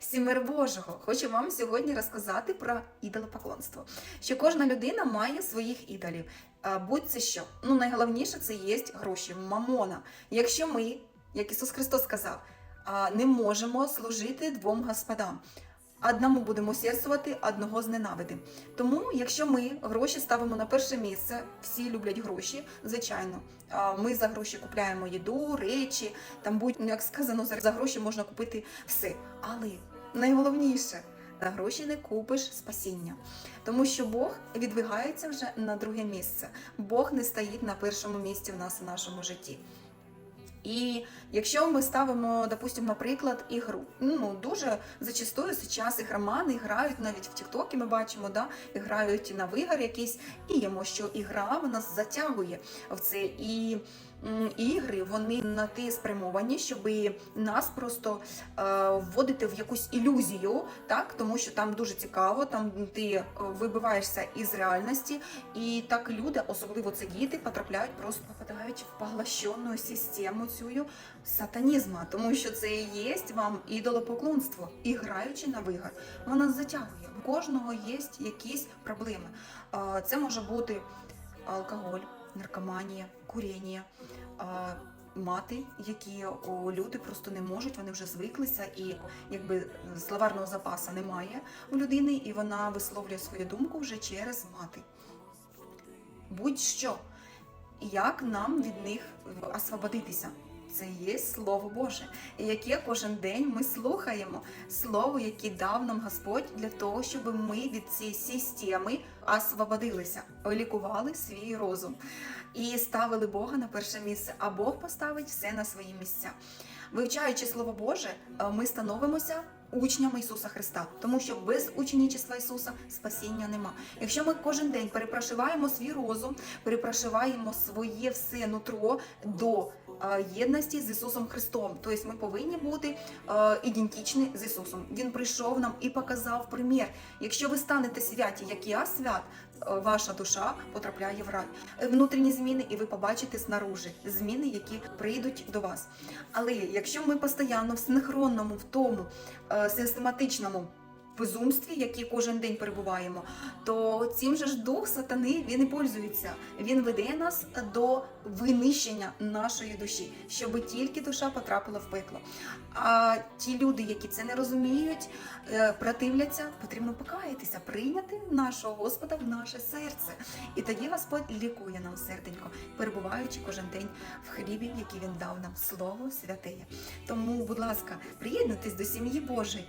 Всім мир Божого! Хочу вам сьогодні розказати про ідолопоклонство. Що кожна людина має своїх ідолів. Будь це що. Ну, найголовніше це є гроші, мамона. Якщо ми, як Ісус Христос сказав, не можемо служити двом господам. Одному будемо сердцювати, одного зненавидимо. Тому, якщо ми гроші ставимо на перше місце, всі люблять гроші, звичайно. Ми за гроші купляємо їду, речі, там будь ну, як сказано, за гроші можна купити все. Але найголовніше за гроші не купиш спасіння, тому що Бог відвигається вже на друге місце. Бог не стоїть на першому місці в нас в нашому житті. І якщо ми ставимо, допустимо, наприклад, ігру, ну дуже зачастую зараз ігромани грають навіть в Тіктокі, ми бачимо, да, грають на вигар якийсь, і йому, що ігра вона затягує в це. І ігри вони на те спрямовані, щоб нас просто е, вводити в якусь ілюзію, так тому що там дуже цікаво, там ти е, вибиваєшся із реальності, і так люди, особливо це діти, потрапляють просто попадають в поглощену систему цю сатанізму, тому що це і є вам ідолопоклонство, і граючи на вигар, воно затягує. У кожного є якісь проблеми. Е, Це може бути алкоголь, наркоманія, куріння. Мати, які о, люди просто не можуть, вони вже звиклися, і якби словарного запасу немає у людини, і вона висловлює свою думку вже через мати. Будь-що, як нам від них освободитися? Це є Слово Боже, яке кожен день ми слухаємо. Слово, яке дав нам Господь для того, щоб ми від цієї системи освободилися, лікували свій розум і ставили Бога на перше місце, а Бог поставить все на свої місця. Вивчаючи Слово Боже, е, ми становимося учнями Ісуса Христа, тому що без ученічества Ісуса спасіння нема. Якщо ми кожен день перепрошиваємо свій розум, перепрошиваємо своє все нутро до е, єдності з Ісусом Христом, тобто ми повинні бути е, ідентичні з Ісусом. Він прийшов нам і показав примір. Якщо ви станете святі, як я свят, ваша душа потрапляє в рай. Е, Внутрішні зміни, і ви побачите снаружи зміни, які прийдуть до вас. Але якщо ми постійно в синхронному, в тому е, систематичному безумстві, які кожен день перебуваємо, то цим же ж дух сатани він і пользується. Він веде нас до винищення нашої душі, щоб тільки душа потрапила в пекло. А ті люди, які це не розуміють, е, противляться, потрібно покаятися, прийняти нашого Господа в наше серце. І тоді Господь лікує нам серденько, перебуваючи кожен день в хлібі, який він дав нам слово святеє. Тому, будь ласка, приєднуйтесь до сім'ї Божої.